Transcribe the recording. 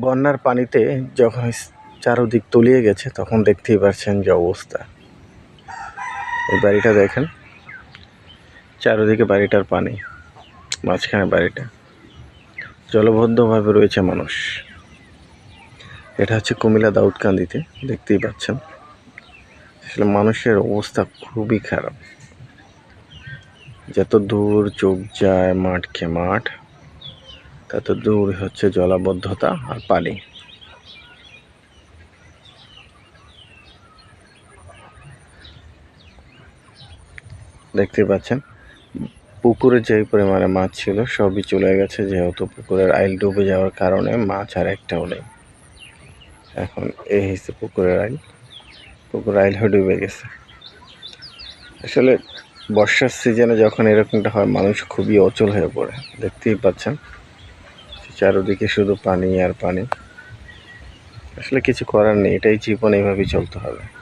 বন্যার পানিতে যখন চারদিক তলিয়ে গেছে, তখন দেখতেই পারছেন যে অবস্থা। এই বাড়িটা দেখেন। চারিদিকে বাড়িটার পানি, মাঝখানে বাড়িটা। জলবদ্ধভাবে রয়েছে মানুষ। এটা হচ্ছে কুমিল্লা দাউদকান্দিতে, দেখতেই পাচ্ছেন। আসলে মানুষের অবস্থা খুবই খারাপ। যত দূর চোখ যায়, মাঠকে মাঠ তত দূর হচ্ছে জলাবদ্ধতা আর পানি। দেখতে পাচ্ছেন, পুকুরে যে পরিমাণে মাছ ছিল সবই চলে গেছে, যেহেতু পুকুরের আইল ডুবে যাওয়ার কারণে মাছ আর একটাও নেই। এখন এই হচ্ছে পুকুরের আইল। পুকুর আইল হয়ে ডুবে গেছে। আসলে বর্ষার সিজনে যখন এরকমটা হয়, মানুষ খুবই অচল হয়ে পড়ে। দেখতেই পাচ্ছেন চারদিকে শুধু পানি আর পানি। আসলে কিছু করার নেই এটাই জীবন এইভাবেই চলতে হবে।